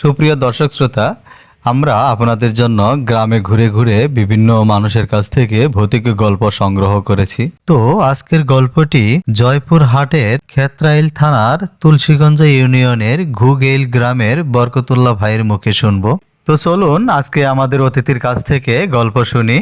সুপ্রিয় দর্শক শ্রোতা, আমরা আপনাদের জন্য গ্রামে ঘুরে ঘুরে বিভিন্ন মানুষের কাছ থেকে ভৌতিক গল্প সংগ্রহ করেছি। তো আজকের গল্পটি জয়পুর হাটের খেত্রাইল থানার তুলসীগঞ্জ ইউনিয়নের ঘুগেইল গ্রামের বরকতুল্লাহ ভাইয়ের মুখে শুনব। তো চলুন আজকে আমাদের অতিথির কাছ থেকে গল্প শুনি।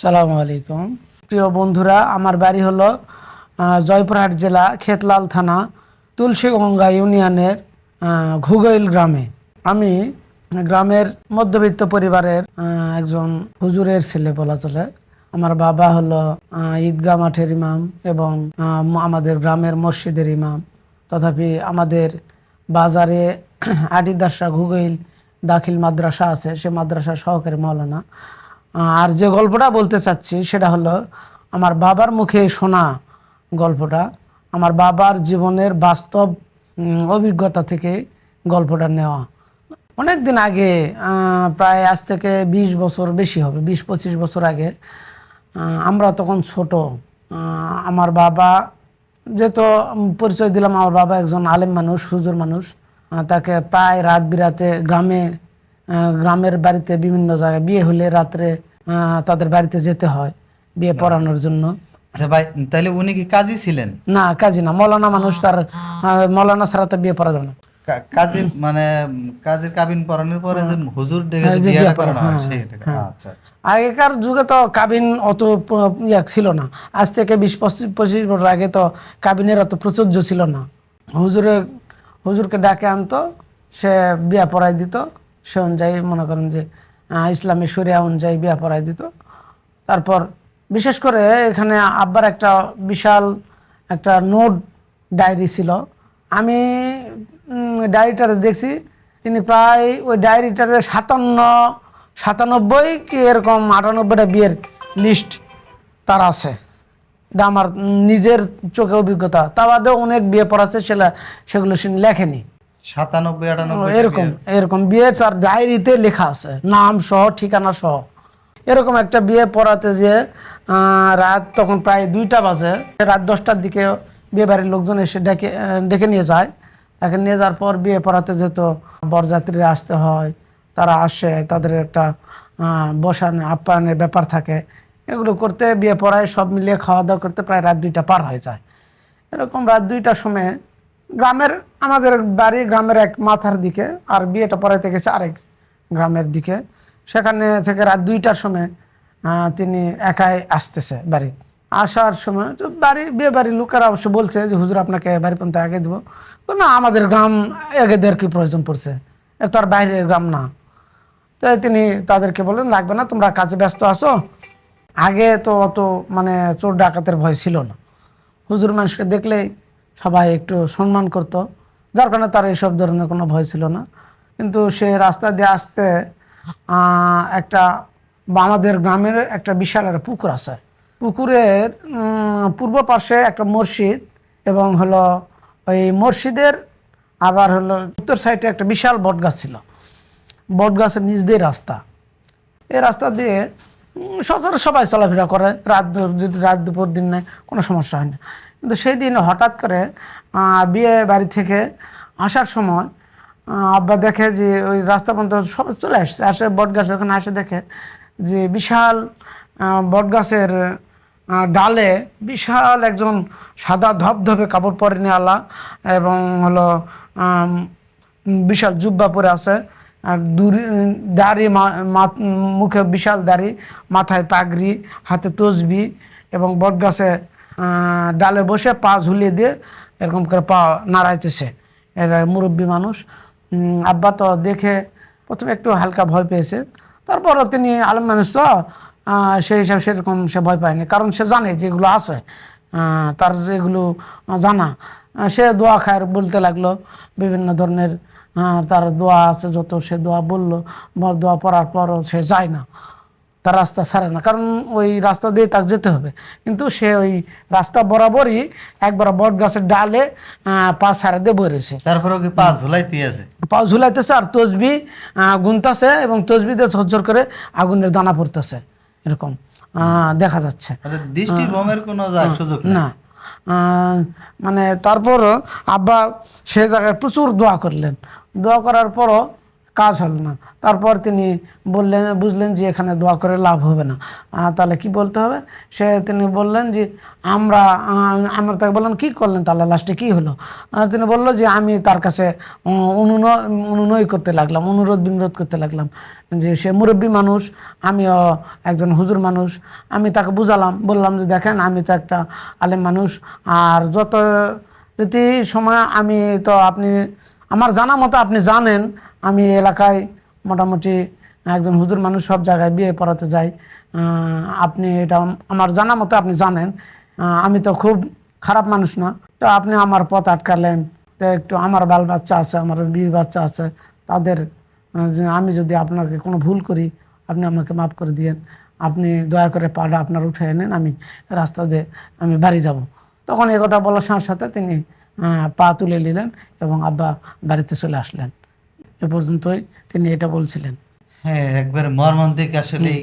সালাম আলাইকুম। প্রিয় বন্ধুরা, আমার বাড়ি হলো জয়পুরহাট জেলা খেতলাল থানা, তুলসীগঙ্গা ইউনিয়নের ঘুগৈল গ্রামে। আমি গ্রামের মধ্যবিত্ত পরিবারের একজন হুজুরের ছেলে বলা চলে। আমার বাবা হলো ঈদগাহ মাঠের ইমাম এবং আমাদের গ্রামের মসজিদের ইমাম। তথাপি আমাদের বাজারে আটিদাসা ঘুগৈল দাখিল মাদ্রাসা আছে, সে মাদ্রাসা সহকারী মৌলানা। আর যে গল্পটা বলতে চাচ্ছি সেটা হলো, আমার বাবার মুখে শোনা গল্পটা। আমার বাবার জীবনের বাস্তব অভিজ্ঞতা থেকে গল্পটা নেওয়া। অনেক দিন আগে প্রায় আজ থেকে বিশ বছর বেশি হবে বিশ পঁচিশ বছর আগে আমরা তখন ছোট আমার বাবা যেহেতু পরিচয় দিলাম আমার বাবা একজন আলেম মানুষ হুজুর মানুষ তাকে প্রায় রাত বিরাতে গ্রামে গ্রামের বাড়িতে বিভিন্ন জায়গায় বিয়ে হলে রাত্রে তাদের বাড়িতে যেতে হয় বিয়ে পড়ানোর জন্য। আচ্ছা ভাই তাহলে উনি কি কাজী ছিলেন? না কাজী না মৌলানা মানুষ তার মৌলানা ছাড়া তো বিয়ে পড়া যাবে না। কাজীর মানে কাজীর কাবিন পড়ানোর পরে যে হুজুর ডেকে যে জিয়ারা করানো হয় সেইটা আচ্ছা আচ্ছা। আগেকার যুগে তো কাবিন অত ইয়া ছিল না। আজ থেকে বিশ পঁচিশ পঁচিশ বছর আগে তো কাবিনের অত প্রচুর্য ছিল না। হুজুরের হুজুরকে ডাকে আনতো সে বিয়া পড়াই দিত সে অনুযায়ী মনে করেন যে ইসলামী শরিয়া অনুযায়ী বিয়া পড়াই দিত। তারপর বিশেষ করে এখানে আব্বার একটা বিশাল একটা নোট ডায়েরি ছিল। আমি ডায়েরিটাতে দেখছি। তিনি প্রায় ওই ডায়েরিটাতে সাতান্ন সাতানব্বই কি এরকম আটানব্বইটা বিয়ের লিস্ট তার আছে। এটা আমার নিজের চোখে অভিজ্ঞতা। তা বাদেও অনেক বিয়ে পড়াচ্ছে সেটা সেগুলো সে লেখেনি। সাতানব্বই আটানব্বই এরকম এরকম বিয়ে তার ডায়েরিতে লেখা আছে। নাম সহ ঠিকানা সহ। এরকম একটা বিয়ে পড়াতে যে রাত তখন প্রায় দুইটা বাজে। রাত দশটার দিকে বিয়ে বাড়ির লোকজন এসে ডেকে ডেকে নিয়ে যায়। তাকে নিয়ে যাওয়ার পর বিয়ে পড়াতে যেত, বরযাত্রীরা আসতে হয়, তারা আসে, তাদের একটা বসানো, আপ্যায়নের ব্যাপার থাকে। এগুলো করতে, বিয়ে পড়ায় সব মিলিয়ে খাওয়া দাওয়া করতে প্রায় রাত দুইটা পার হয়ে যায়। এরকম রাত দুইটার সময় গ্রামের, আমাদের বাড়ি গ্রামের এক মাথার দিকে, আর বিয়েটা পড়াইতে গেছে আরেক গ্রামের দিকে। সেখানে থেকে রাত দুইটার সময় তিনি একাই আসতেছে বাড়ি আসার সময় তো বাড়ি বিয়ে বাড়ির লোকেরা অবশ্য বলছে যে, হুজুর, আপনাকে বাড়ি পর্যন্ত আগে দেবো। না, আমাদের গ্রাম আগে দেওয়ার কি প্রয়োজন পড়ছে? এ তো আর বাইরের গ্রাম না। তাই তিনি তাদেরকে বললেন, লাগবে না, তোমরা কাজে ব্যস্ত আছো। আগে তো অত মানে চোর ডাকাতের ভয় ছিল না। হুজুর মানুষকে দেখলেই সবাই একটু সম্মান করত, যার কারণে তার এইসব ধরনের কোনো ভয় ছিল না। কিন্তু সে রাস্তা দিয়ে আসতে একটা আমাদের গ্রামের একটা বিশাল একটা পুকুর আছে। পুকুরের পূর্ব পাশে একটা মসজিদ এবং হলো ওই মসজিদের আবার হলো উত্তর সাইডে একটা বিশাল বট গাছ ছিল। বট গাছের নিচ দিয়ে রাস্তা। এই রাস্তা দিয়ে সচরাচর সবাই চলাফেরা করে। রাত যদি রাত দুপুর দিন নেয় কোনো সমস্যা হয় না। কিন্তু সেই দিন হঠাৎ করে বিয়ে বাড়ি থেকে আসার সময় আব্বা দেখে যে ওই রাস্তা পর্যন্ত সবাই চলে আসছে। আসে বট গাছ ওখানে আসে দেখে যে বিশাল আহ, বট গাছের আহ, ডালে বিশাল একজন সাদা ধপধপে কাপড় পরে নিয়ে আলা এবং হলো বিশাল জুব্বা পরে আছে, আর দূরে, দাড়ি মুখে বিশাল দাড়ি, মাথায় পাগড়ি, হাতে তসবি, এবং বটগাছে ডালে বসে পা ঝুলিয়ে দিয়ে এরকম করে পা নাড়াইতেছে। এরা মুরব্বী মানুষ। আব্বা তো দেখে প্রথমে একটু হালকা ভয় পেয়েছে। তারপরও তিনি আলম মানুষ তো সেই হিসাবে সেরকম সে ভয় পায়নি। কারণ সে জানে যেগুলো আছে তার এগুলো জানা। সে দোয়া খায় বলতে লাগল বিভিন্ন ধরনের তার দোয়া আছে যত সে দোয়া বলল দোয়া পড়ার পরও সে যায় না তার রাস্তা ছাড়ে না। কারণ ওই রাস্তা দিয়ে তাকে যেতে হবে। কিন্তু সে ওই রাস্তা বরাবরই একবার বট গাছের ডালে পা ছাড়া দিয়ে বই রয়েছে। তারপরে কি পা ঝুলাইতে আছে? পা ঝুলাইতেছে আর তসবি গুনতাছে এবং তসবি দিয়ে ঝরঝর করে আগুনের দানা পড়তেছে। এরকম। আহ, দেখা যাচ্ছে। আচ্ছা কোনো সুযোগ না। আহ, মানে তারপর আব্বা সে জায়গায় প্রচুর দোয়া করলেন। দোয়া করার পরও কাজ হলো না। তারপর তিনি বললেন, বুঝলেন যে এখানে দোয়া করে লাভ হবে না। তাহলে কি বলতে হবে? সে তিনি বললেন যে, আমরা আমরা তাকে বললাম, কী করলেন তাহলে? লাস্টে কী হলো? তিনি বলল যে, আমি তার কাছে অনুনয় অনুনয় করতে লাগলাম, অনুরোধ বিনোরোধ করতে লাগলাম যে, সে মুরব্বী মানুষ, আমিও একজন হুজুর মানুষ। আমি তাকে বুঝালাম, বললাম যে, দেখেন, আমি তো একটা আলেম মানুষ, আর যত রীতি সময় আমি তো আপনি, আমার জানা মতো আপনি জানেন আমি এলাকায় মোটামুটি একজন হুজুর মানুষ সব জায়গায় বিয়ে পড়াতে যাই। আপনি এটা আমার জানা মতো আপনি জানেন। আমি তো খুব খারাপ মানুষ না। তো আপনি আমার পথ আটকালেন। তো একটু আমার বাল বাচ্চা আছে, আমার বিয়ে বাচ্চা আছে, তাদের আমি যদি আপনাকে কোনো ভুল করি, আপনি আমাকে মাফ করে দিয়েন। আপনি দয়া করে পাটা আপনার উঠে এনেন আমি রাস্তা দিয়ে আমি বাড়ি যাব। তখন কথা বলার সাথে সাথে তিনি পা তুলে নিলেন এবং আব্বা বাড়িতে চলে আসলেন। এ পর্যন্তই তিনি এটা বলছিলেন। হ্যাঁ একবার মর্মান্তিক আসলেই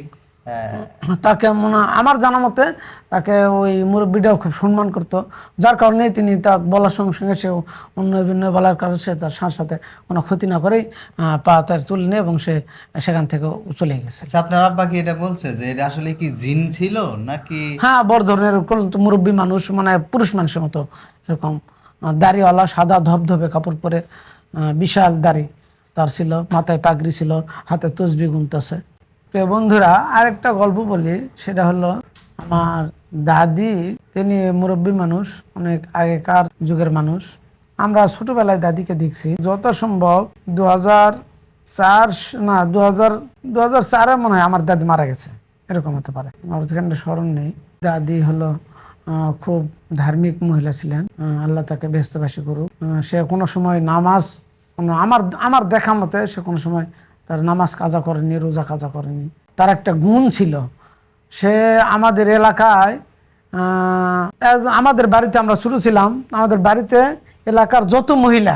তাকে মনে আমার জানা মতে তাকে ওই মুরব্বীটাও খুব সম্মান করতো যার কারণে তিনি তা বলার সঙ্গে সঙ্গে সে অন্য বিভিন্ন বলার কারণে সে তার সাথে সাথে কোনো ক্ষতি না করেই পা তার তুলে নেয় এবং সে সেখান থেকে চলে গেছে। আচ্ছা আপনার আব্বা কি এটা বলছে যে এটা আসলে কি জিন ছিল নাকি? হ্যাঁ বড় ধরনের মুরব্বী মানুষ মানে পুরুষ মানুষের মতো এরকম দাড়িওয়ালা সাদা ধবধবে কাপড় পরে বিশাল দাড়ি। তার ছিল, মাথায় পাগড়ি ছিল, হাতে তসবি গুনতেছে। প্রিয় বন্ধুরা, আরেকটা গল্প বলি, সেটা হলো আমার দাদি, তিনি মুরব্বী মানুষ, অনেক আগেকার যুগের মানুষ। আমরা ছোটবেলায় দাদিকে দেখছি। যত সম্ভব দু হাজার চার না দু হাজার দু হাজার চারে মনে হয় আমার দাদি মারা গেছে। এরকম হতে পারে। আমার ওখানে স্মরণ নেই। দাদি হলো খুব ধার্মিক মহিলা ছিলেন। আল্লাহ তাকে ব্যস্তবাসী করুক। সে কোনো সময় নামাজ কোনো আমার আমার দেখা মতে সে কোনো সময় তার নামাজ কাজা করেনি, রোজা কাজা করেনি। তার একটা গুণ ছিল, সে আমাদের এলাকায় আমাদের বাড়িতে আমরা শুরু ছিলাম, আমাদের বাড়িতে এলাকার যত মহিলা,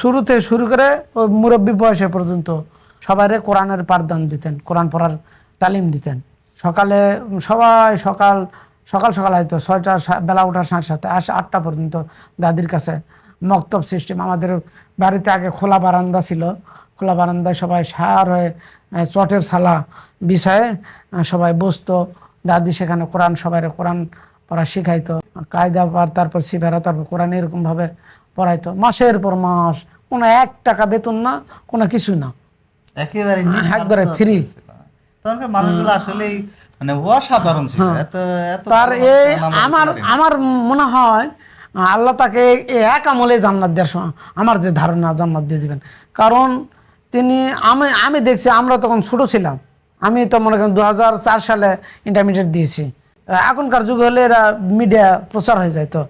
শুরুতে শুরু করে ওই মুরব্বী বয়সে পর্যন্ত সবাই কোরআনের পাঠদান দিতেন, কোরআন পড়ার তালিম দিতেন। সকালে, সবাই সকাল সকাল সকাল হয়তো ছয়টা বেলা ওঠার সাথে সাথে আটটা পর্যন্ত দাদির কাছে মক্তব সিস্টেম আমাদের বাড়িতে আগে খোলা বারান্দা ছিল। খোলা বারান্দায় সবাই সার হয়ে চটের ছালা বিছায় আহ, সবাই বসতো। দাদি সেখানে কোরআন সবাই কোরআন পড়া শিখাইতো। কায়দা পার তারপর সিফারা তারপর কোরআন এরকমভাবে পড়াইতো। মাসের পর মাস কোনো এক টাকা বেতন না কোনো কিছু না। একেবারে নিঃস্বার্থ একবারে। তখনকার মানুষগুলো আসলেই মানে অসাধারণ ছিল। এত এত তার এই আমার। আমার মনে হয় আল্লাহ তাকে এক আমলে জান্নাত দেওয়ার আমার যে ধারণা জান্নাত দিয়ে দিবেন। কারণ তিনি আমি আমি দেখছি আমরা তখন ছোট ছিলাম। আমি তো মনে করেন দু হাজার চার সালে ইন্টারমিডিয়েট দিয়েছি। এখনকার যুগে হলে এরা মিডিয়া প্রচার হয়ে যায় তো।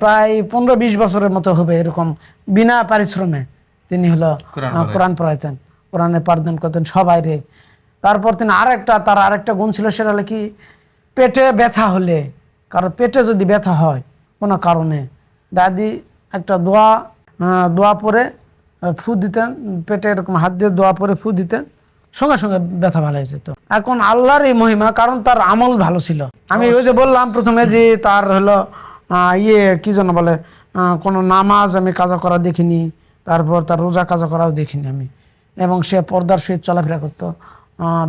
প্রায় পনেরো বিশ বছরের মতো হবে এরকম বিনা পারিশ্রমে তিনি হলো কোরআন কোরআন পড়াইতেন। কোরআনে পাঠদান করতেন সবাই রে তারপর তিনি আরেকটা তার আরেকটা গুণ ছিল সেটা হলো কি পেটে ব্যথা হলে কারণ পেটে যদি ব্যথা হয় কোনো কারণে। দাদি একটা দোয়া দোয়া পরে ফু দিতেন, পেটে এরকম হাত দিয়ে দোয়া পরে ফু দিতেন, সঙ্গে সঙ্গে ব্যথা ভালো হয়ে যেত। এখন আল্লাহর এই মহিমা, কারণ তার আমল ভালো ছিল। আমি ওই যে বললাম প্রথমে যে তার হলো ইয়ে কি যেন বলে কোনো নামাজ আমি কাজা করা দেখিনি, তারপর তার রোজা কাজা করাও দেখিনি আমি। এবং সে পর্দার সহিত চলাফেরা করতো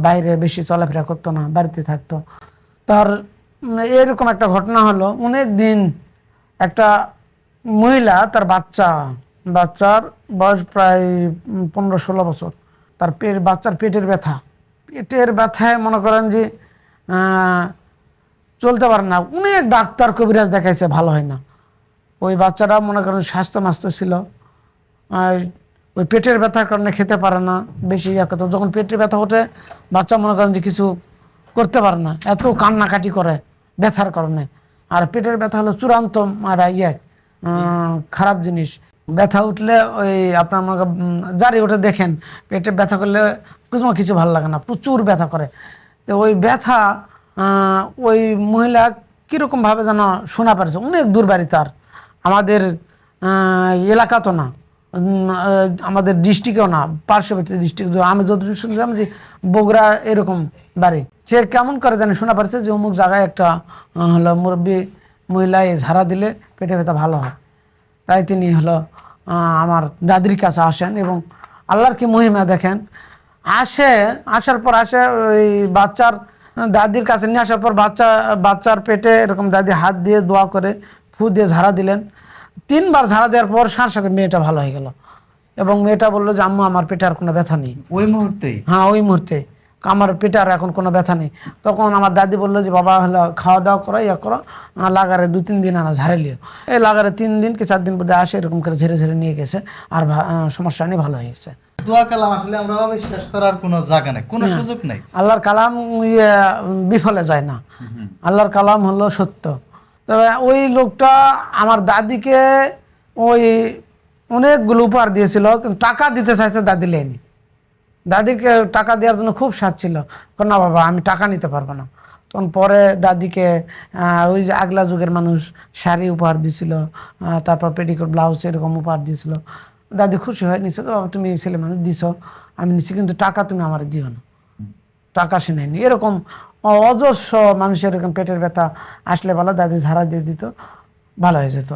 বাইরে বেশি চলাফেরা করতো না, বাড়িতে থাকতো। তার এরকম একটা ঘটনা হলো অনেক দিন একটা মহিলা, তার বাচ্চা, বাচ্চার বয়স প্রায় পনেরো ষোলো বছর। তার পেট, বাচ্চার পেটের ব্যথা। পেটের ব্যথায় মনে করেন যে চলতে পারে না। অনেক ডাক্তার কবিরাজ দেখাইছে, ভালো হয় না। ওই বাচ্চাটা মনে করেন স্বাস্থ্য মাস্ত ছিল ওই পেটের ব্যথার কারণে খেতে পারে না, বেশি ইয়া যখন পেটের ব্যথা ওঠে, বাচ্চা মনে করেন যে কিছু করতে পারে না। এত কান্নাকাটি করে ব্যথার কারণে। আর পেটের ব্যথা হলো চূড়ান্ত আর ইয়ে খারাপ জিনিস। ব্যথা উঠলে ওই আপনার উম, জারি ওঠে দেখেন পেটে ব্যথা করলে কিছু কিছু ভালো লাগে না প্রচুর ব্যথা করে। তো ওই ব্যথা ওই মহিলা কীরকমভাবে যেন শোনা পারছে অনেক দূর বাড়ি তার। আমাদের এলাকা তো না আমাদের ডিস্ট্রিক্টেও না পার্শ্ববর্তী ডিস্ট্রিক্ট আমি যতটুকু শুনলাম যে বগুড়া এরকম বাড়ি। সে কেমন করে জানি শোনা পারছে যে অমুক জায়গায় একটা হলো মুরব্বী মহিলায় ঝাড়া দিলে পেটে ব্যথা ভালো হয়। তাই তিনি হলো আমার দাদির কাছে আসেন এবং আল্লাহর কি মহিমা দেখেন আসে আসার পর আসে ওই বাচ্চার দাদির কাছে নিয়ে আসার পর বাচ্চা বাচ্চার পেটে এরকম দাদি হাত দিয়ে দোয়া করে ফু দিয়ে ঝাড়া দিলেন। তিনবার ঝাড়া দেওয়ার পর সাথে সাথে মেয়েটা ভালো হয়ে গেল এবং মেয়েটা বলল যে আম্মু আমার পেটে আর কোনো ব্যথা নেই। ওই মুহূর্তেই? হ্যাঁ ওই মুহূর্তে। আমার পেটে আর এখন কোনো ব্যথা নেই। তখন আমার দাদি বলল যে বাবা হলো খাওয়া দাওয়া করো ইয়া করো লাগারে দু তিন দিন আনা ঝাড়ে লিও। এই লাগারে তিন দিন কি চার দিন পরে আসে এরকম করে ঝেড়ে ঝেড়ে নিয়ে গেছে। আর সমস্যা নেই ভালো হয়ে গেছে। দোয়া কালাম আসলে আমরা অবিশ্বাস করার কোনো জায়গা নেই কোনো সুযোগ নেই। আল্লাহর কালাম ইয়ে বিফলে যায় না। আল্লাহর কালাম হলো সত্য। তবে ওই লোকটা আমার দাদিকে ওই অনেকগুলো উপহার দিয়েছিল কিন্তু টাকা দিতে চাইছে দাদি লেনি। দাদিকে টাকা দেওয়ার জন্য খুব স্বাদ ছিল। না বাবা, আমি টাকা নিতে পারব না। তখন পরে দাদিকে ওই যে আগলা যুগের মানুষ শাড়ি উপহার দিছিল তারপর পেটিকোট, ব্লাউজ এরকম উপহার দিয়েছিল দাদি খুশি হয়ে, নিছে তো বাবা, তুমি ছেলে মানুষ, দিছ। আমি নিচ্ছি কিন্তু টাকা তুমি আমার দিও না। টাকা সে নেয়নি। এরকম অজস্র মানুষের এরকম পেটের ব্যথা আসলে ভালো, দাদি ঝাড়া দিয়ে দিত, ভালো হয়ে যেত।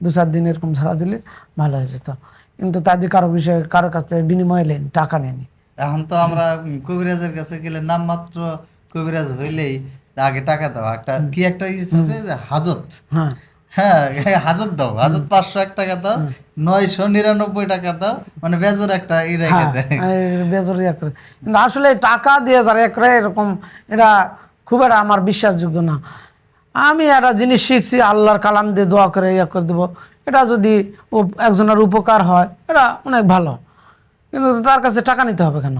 দু চার দিন এরকম ঝাড়া দিলে ভালো হয়ে যেত। কিন্তু দাদি কারও বিষয়ে, কারও কাছে বিনিময় নেন টাকা নেয়নি। এখন তো আমরা কবিরাজের কাছে গেলে নামমাত্র কবিরাজ হইলেই আগে টাকা দাও। একটা কি একটা ইস আছে যে হাজত? হ্যাঁ। হ্যাঁ হাজত দাও। হাজত পাঁচশো এক টাকা দাও নয়শো নিরানব্বই টাকা দাও মানে বেজর একটা ই রেখে দেয়। বেজর ইয়া করে। কিন্তু আসলে টাকা দিয়ে যারা করে এরকম এটা খুব একটা আমার বিশ্বাসযোগ্য না। আমি একটা জিনিস শিখছি আল্লাহর কালাম দিয়ে দোয়া করে ইয়ে করে দেবো। এটা যদি একজনের উপকার হয় এটা অনেক ভালো। কিন্তু তার কাছে টাকা নিতে হবে কেন?